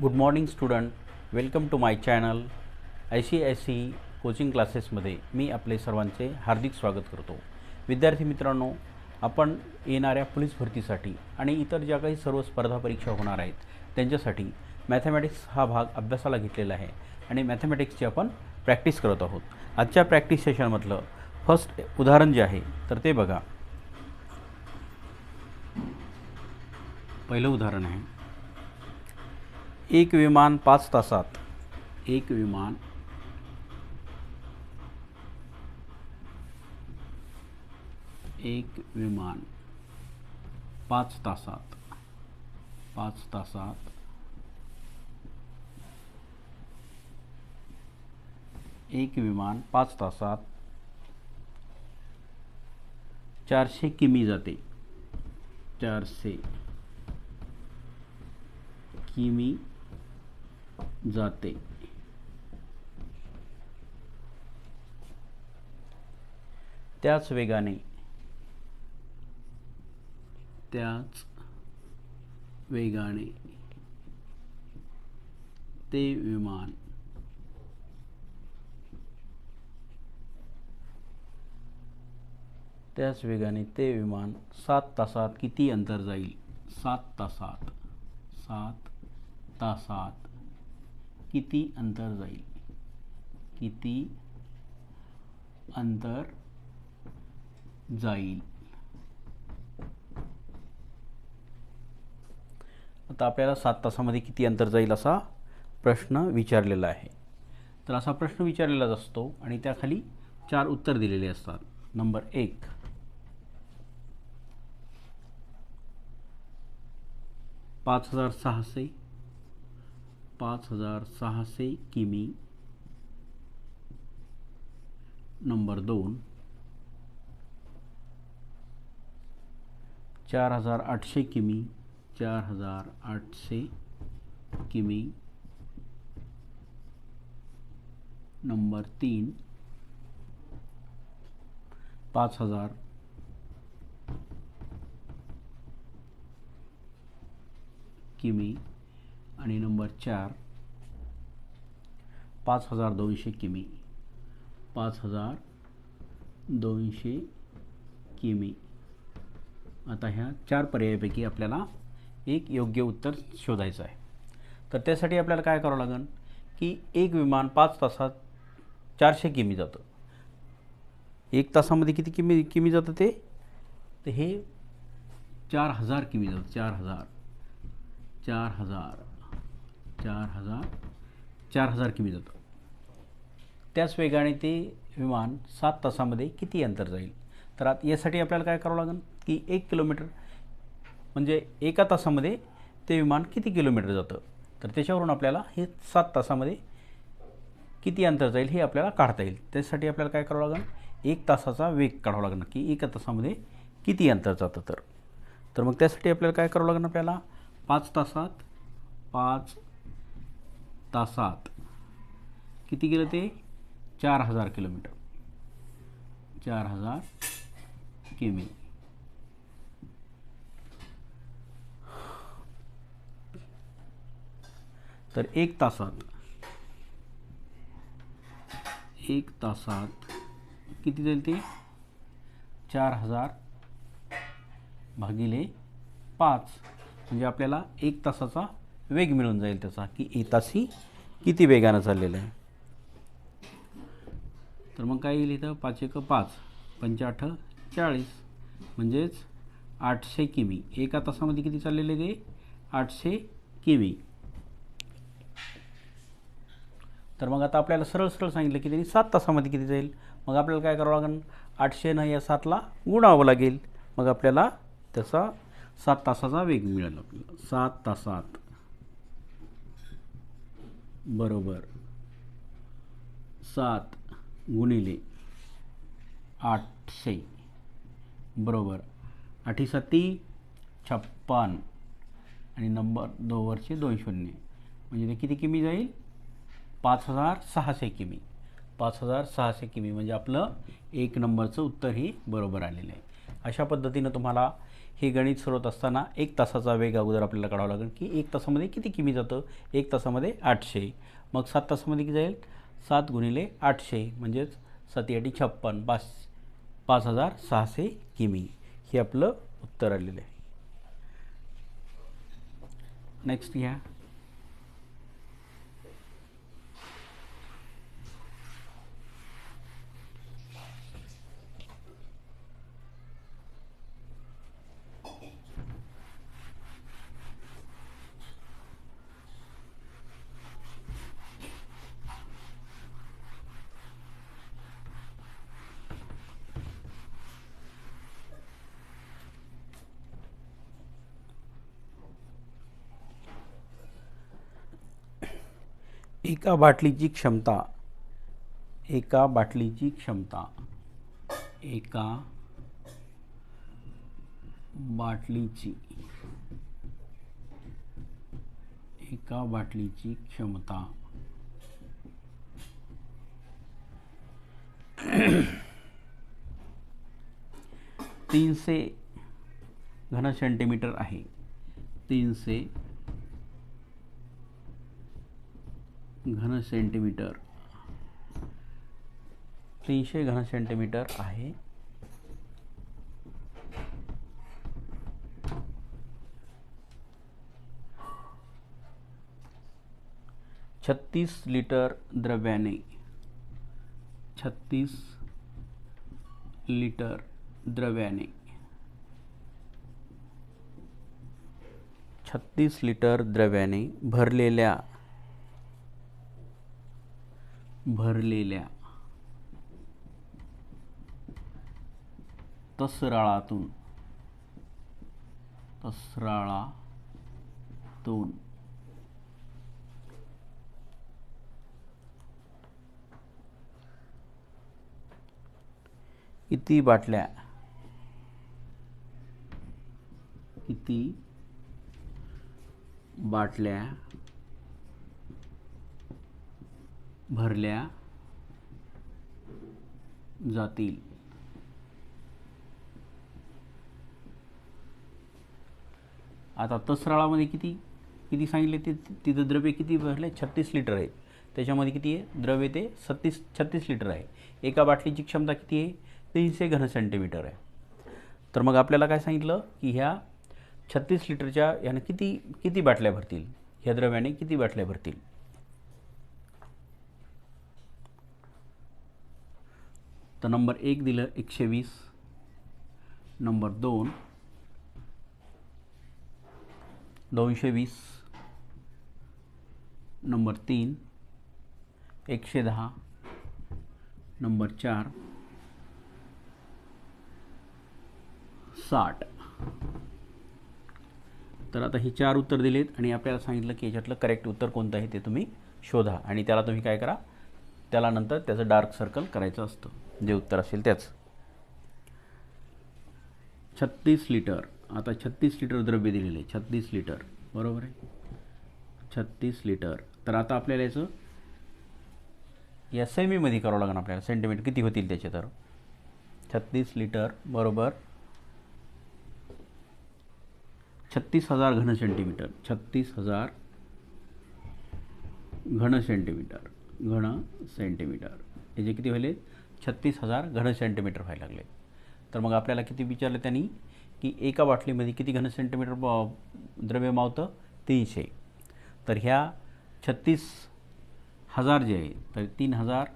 Good morning student welcome to my channel I C I C coaching क्लासेसमध्ये मी आपले सर्वांचे हार्दिक स्वागत करतो. विद्यार्थी मित्रांनो आपण येणाऱ्या पोलीस भरतीसाठी आणि इतर ज्या काही सर्व स्पर्धा परीक्षा होणार आहेत त्यांच्यासाठी मॅथमॅटिक्स हा भाग अभ्यासाला घेतलेला आहे आणि मॅथमॅटिक्सची आपण प्रॅक्टिस करत आहोत. आजच्या प्रॅक्टिस सेशनमधलं फर्स्ट उदाहरण जे आहे तर ते बघा. पहिलं उदाहरण आहे. एक विमान पाच तासात. एक विमान. एक विमान पाच तासात. पाच तासात. एक विमान पाच तासात. चारशे किमी जाते. चारशे किमी जाते. त्याच वेगाने त्याच वेगाने ते विमान त्याच वेगाने ते विमान सात तासात किती अंतर जाईल? सात तासात. सात तासात. किती अंतर जाईल? किती अंतर जाईल? आता आपल्याला सात तासामध्ये किती अंतर जाईल असा प्रश्न विचारलेला आहे. तर असा प्रश्न विचारलेलाच असतो आणि त्याखाली चार उत्तर दिलेले असतात. नंबर एक पाच हजार सहाशे पाच हज़ार सहाशे किमी. नंबर दोन. चार हज़ार आठशे किमी. चार हज़ार आठशे किमी. नंबर तीन. पाच हज़ार. किमी. आणि नंबर चार पाच हजार दोनशे किमी. पाच हजार दोनशे किमी. आता ह्या चार पर्यायापैकी आपल्याला एक योग्य उत्तर शोधायचं आहे. तर त्यासाठी आपल्याला काय करावं लागेल की एक विमान पाच तासात चारशे किमी जातं. एक तासामध्ये किती किमी किमी जातं ते? तर हे चार हजार किमी जातं. चार हजार. चार हजार. चार हजार चार हजार किमी जातं. त्याच वेगाने ते विमान सात तासामध्ये किती अंतर जाईल? तर आता यासाठी आपल्याला काय करावं लागेल? की एक किलोमीटर म्हणजे एका तासामध्ये ते विमान किती किलोमीटर जातं? तर त्याच्यावरून आपल्याला हे सात तासामध्ये किती अंतर जाईल हे आपल्याला काढता येईल. त्यासाठी आपल्याला काय करावं लागेल? एक तासाचा वेग काढावा लागणार की एका तासामध्ये किती अंतर जातं तर? तर मग त्यासाठी आपल्याला काय करावं लागणार आपल्याला? पाच तासात पाच तासात. किती गेलं ते? चार हजार किलोमीटर. चार हजार किमी. तर एक तासात एक तासात किती जाईल ते? चार हजार भागिले पाच. म्हणजे आपल्याला एक तासाचा वेग मिळून जाईल त्याचा की एक तासी किती वेगानं चाललेलं आहे. तर मग काय येईल इथं? पाच एक पाच पंचाठ चाळीस म्हणजेच आठशे किमी. एका तासामध्ये किती चाललेले ते? आठशे किमी. तर मग आता आपल्याला सरळ सरळ सांगितलं की त्यांनी सात तासामध्ये किती जाईल? मग आपल्याला काय करावं लागेल? आठशेनं या सातला गुणावं लागेल. मग आपल्याला त्याचा सात तासाचा वेग मिळेल. आपल्याला सात तासात. बरोबर. सात गुणिले आठशे. बरोबर. आठी सत्ती छप्पन. आणि नंबर दोवरचे दोन शून्य. म्हणजे ते किती किमी जाईल? पाच हजार सहाशे किमी. पाच हजार सहाशे किमी. म्हणजे आपलं एक नंबरचं उत्तरही बरोबर आलेलं आहे. अशा पद्धतीनं तुम्हाला हे गणित सोडवत असताना एक तासाचा वेग अगोदर आपल्याला काढावा लागेल की एक तासामध्ये किती किमी जातं? एक तासामध्ये आठशे. मग सात तासामध्ये किती जाईल? सात गुणिले आठशे म्हणजेच सती छप्पन पाच पाच हजार सहाशे किमी. हे आपलं उत्तर आलेलं आहे. नेक्स्ट घ्या. एका बाटलीची क्षमता. एका बाटलीची क्षमता. एका बाटलीची. एका बाटलीची क्षमता. तीनशे घन सेंटीमीटर आहे. तीनशे घन सेंटीमीटर. तीनशे घन सेंटीमीटर आहे. छत्तीस लिटर द्रव्याने छत्तीस लिटर द्रव्याने छत्तीस लिटर द्रव्याने भरलेल्या भरलेल्या तसराळातून तसराळातून. किती बाटल्या. किती बाटल्या. भरल्या जातील. आता तसराळामध्ये किती किती सांगितले ते तिथं द्रव्य किती भरले? छत्तीस लिटर आहे. त्याच्यामध्ये किती आहे? द्रव्य ते सत्तीस छत्तीस लिटर आहे. एका बाटलीची क्षमता किती आहे? तीनशे घन सेंटीमीटर आहे. तर मग आपल्याला काय सांगितलं? की ह्या छत्तीस लिटरच्या ह्यानं किती किती बाटल्या भरतील? ह्या द्रव्याने किती बाटल्या भरतील? तर नंबर एक दिलं एकशे वीस नंबर दोन दोनशे वीस नंबर तीन एकशे दहा. नंबर चार साठ. तर आता ही चार उत्तर दिलेत आणि आपल्याला सांगितलं की याच्यातलं करेक्ट उत्तर कोणतं आहे ते तुम्ही शोधा. आणि त्याला तुम्ही काय करा? त्याला नंतर त्याचं डार्क सर्कल करायचं असतं. जे उत्तर असेल त्याच. छत्तीस लिटर. आता छत्तीस लिटर द्रव्य दिलेलं आहे. छत्तीस लिटर. बरोबर आहे? छत्तीस लिटर. तर आता आपल्याला याचं या सेमीमध्ये करावं लागेल आपल्याला. सेंटीमीटर किती होतील त्याचे तर? छत्तीस लिटर. बरोबर? छत्तीस हजार घन सेंटीमीटर छत्तीस हजार घन सेंटीमीटर घन सेंटीमीटर याचे किती व्हायले छत्तीस हजार घन सेंटीमीटर व्हायला लागले तर मग आपल्याला किती विचारलं त्यांनी? की एका बाटलीमध्ये किती घन सेंटीमीटर द्रव्य मावतं? तीनशे. तर ह्या छत्तीस हजार जे आहे तर तीन हजार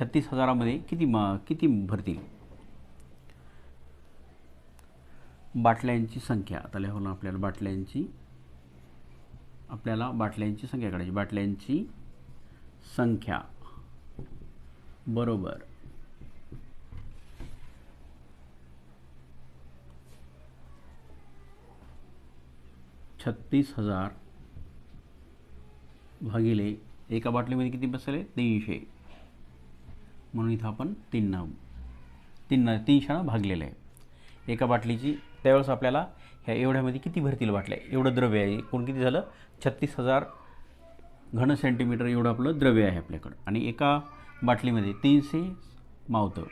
छत्तीस हजारामध्ये किती मा किती भरतील? बाटल्यांची संख्या. आता लिहून आपल्याला बाटल्यांची. आपल्याला बाटल्यांची संख्या काढायची. बाटल्यांची संख्या. बरोबर. छत्तीस हजार भागिले एका बाटलीमध्ये किती बसले? तीनशे. म्हणून इथं आपण तीन तीन तीनशेनं भागलेलं आहे. एका बाटलीची त्यावेळेस आपल्याला ह्या एवढ्यामध्ये किती भरतील बाटल्या? एवढं द्रव्य आहे. एकूण किती झालं? छत्तीस हजार घन सेंटीमीटर एवढं आपलं द्रव्य आहे आपल्याकडं. आणि एका बाटलीमध्ये तीनशे मावतं.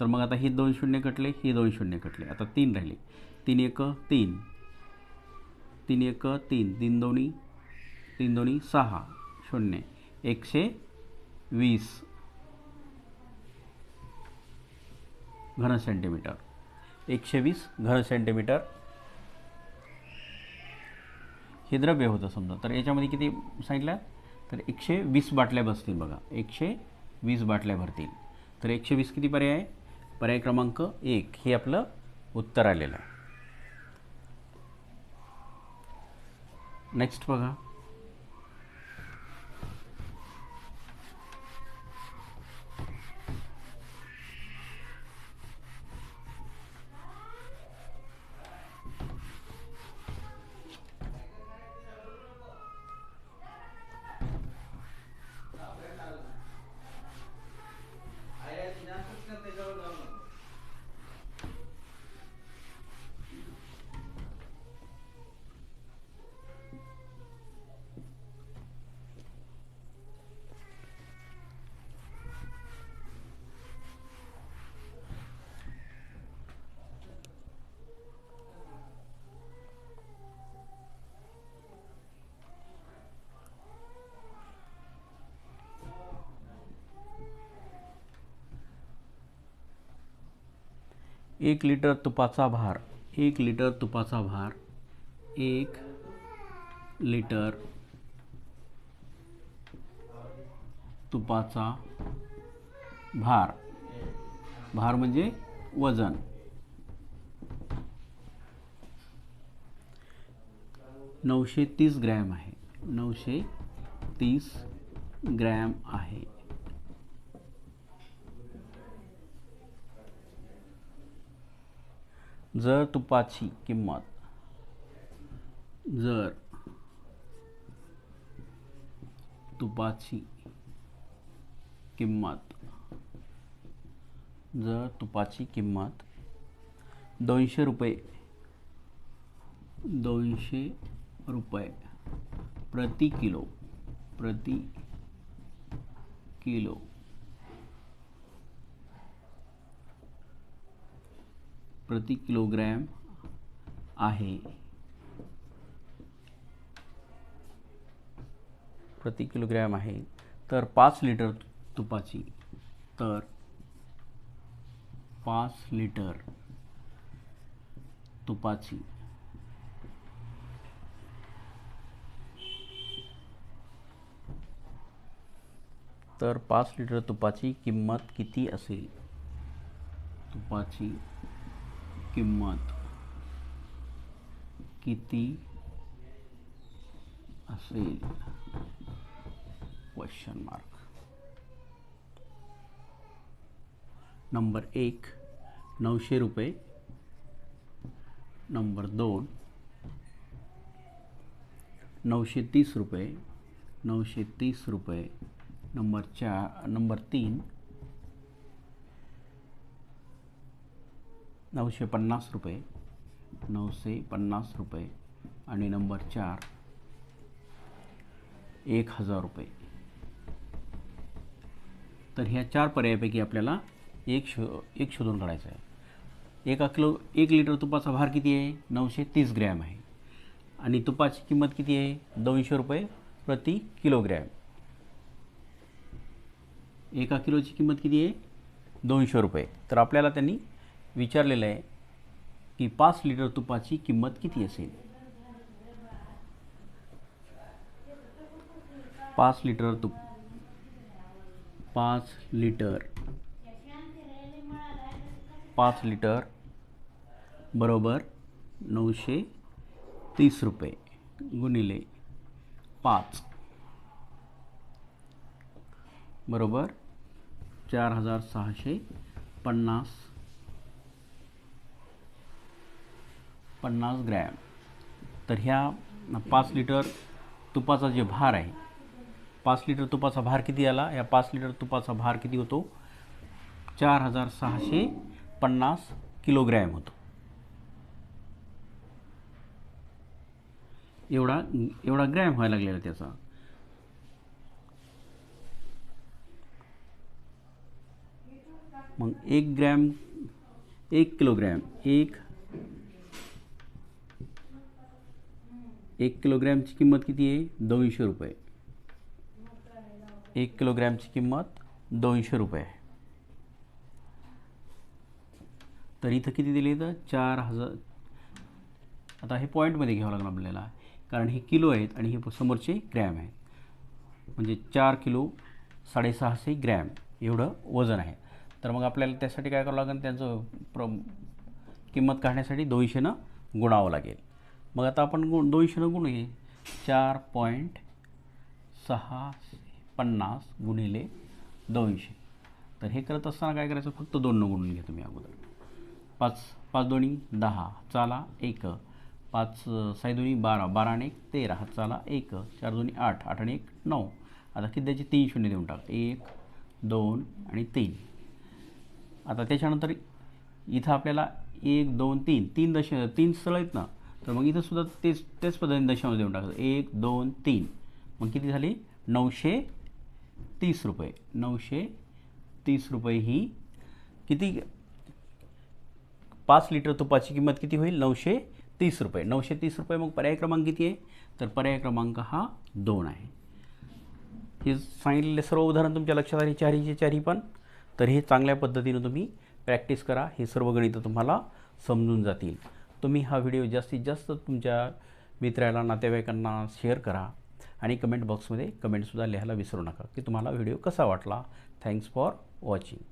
तर मग आता ही दोन शून्य कटले ही दोन शून्य कटले. आता तीन राहिले. तीन एक तीन. तीन एक तीन. तीन दोन्ही तीन दोन्ही सहा. शून्य. एकशे वीस. घन सेंटीमीटर एकशे वीस घन सेंटीमीटर हे द्रव्य होतं समजा. तर याच्यामध्ये किती सांगितलं? तर एकशे वीस बाटल्या बसतील बघा. एकशे वीस बाटल्या भरतील. तर एकशे वीस किती पर्याय आहे? पर्याय क्रमांक एक. हे आपलं उत्तर आलेलं आहे. नेक्स्ट बघा. एक लिटर तुपाचा भार एक लिटर तुपाचा भार एक लिटर तुपाचा भार. भार म्हणजे वजन. नऊशे तीस ग्रॅम आहे. नऊशे तीस ग्रॅम आहे. जर तुपाची किंमत जर तुपाची किंमत जर तुपाची किंमत दोनशे रुपये दोनशे रुपये प्रति किलो प्रति किलो प्रति किलोग्रॅम आहे. प्रति किलोग्रॅम आहे. तर पाच लिटर तुपाची तर पाच लिटर तुपाची तर पाच लिटर तुपाची किंमत किती असेल? तुपाची किंमत किती असेल? क्वेश्चन मार्क नंबर एक, नऊशे रुपये. नंबर दोन, नऊशे तीस रुपये. नऊशे तीस रुपये. नंबर चार नंबर तीन नऊशे पन्नास रुपये नऊशे पन्नास रुपये आणि नंबर चार एक हजार रुपये. तर ह्या चार पर्यायापैकी आपल्याला एक शो एक शोधून काढायचं आहे. एका किलो एक लिटर तुपाचा भार किती आहे? नऊशे तीस ग्रॅम आहे. आणि तुपाची किंमत किती आहे? दोनशे रुपये प्रति किलोग्रॅम. एका किलोची किंमत किती आहे? दोनशे रुपये. तर आपल्याला त्यांनी विचारलेलं आहे की पाच लिटर तुपाची किंमत किती असेल? पाच लिटर तुप पाच लिटर पाच लिटर बरोबर नऊशे तीस रुपये गुणिले पाच. बरोबर चार हजार सहाशे पन्नास पन्नास ग्रॅम. तर ह्या पाच लिटर तुपाचा जे भार आहे पाच लिटर तुपाचा भार किती आला? या पाच लिटर तुपाचा भार किती होतो? चार हजार सहाशे पन्नास किलोग्रॅम होतो. एवढा एवढा ग्रॅम व्हायला लागलेला त्याचा. मग एक ग्रॅम एक किलोग्रॅम एक एक किलोग्रॅमची किंमत किती आहे? दोनशे रुपये. एक किलोग्रॅमची किंमत दोनशे रुपये. तर इथं किती दिले तर चार हजार. आता हे पॉईंटमध्ये घ्यावं लागणार आपल्याला. कारण हे किलो आहेत आणि हे समोरचे ग्रॅम आहेत. म्हणजे चार किलो साडेसहाशे ग्रॅम एवढं वजन आहे. तर मग आपल्याला त्यासाठी काय करावं लागेल? त्यांचं प्र किंमत काढण्यासाठी दोनशेनं गुणावं लागेल. मग आता आपण गुण दोनशेनं गुणूया चार पॉईंट सहा पन्नास गुणिले दोनशे तर हे करत असताना काय करायचं? फक्त दोन गुणून घ्या तुम्ही अगोदर. पाच पाच दोन्ही दहा. चाला एक. पाच साई दोन्ही बारा. बारा आणि एक तेरा. चाला एक. चार दोन्ही आठ. आठ आणि एक नऊ. आता किती त्याचे तीन शून्य देऊन टाक. एक दोन आणि तीन. आता त्याच्यानंतर इथं आपल्याला एक दोन तीन. तीन दश तीन स्थळ आहेत ना? तर मग इथं सुद्धा तेच तेच पद्धतीने दशांश देऊन टाकतो एक दोन तीन. मग किती झाली? नऊशे तीस रुपये. नऊशे तीस रुपये ही किती? पाच लिटर तुपाची किंमत किती होईल? नऊशे तीस रुपये. नऊशे तीस रुपये मग पर्याय क्रमांक किती आहे? तर पर्याय क्रमांक हा दोन आहे. हे सांगितलेले सर्व उदाहरण तुमच्या लक्षात आले चारीचे चारी पण? तर हे चांगल्या पद्धतीनं तुम्ही प्रॅक्टिस करा. हे सर्व गणितं तुम्हाला समजून जातील. तुम्ही हा व्हिडिओ जास्तीत जास्त तुमच्या मित्राला नातेवाईकांना शेअर करा आणि कमेंट बॉक्समध्ये कमेंटसुद्धा लिहायला विसरू नका की तुम्हाला व्हिडिओ कसा वाटला. Thanks for watching.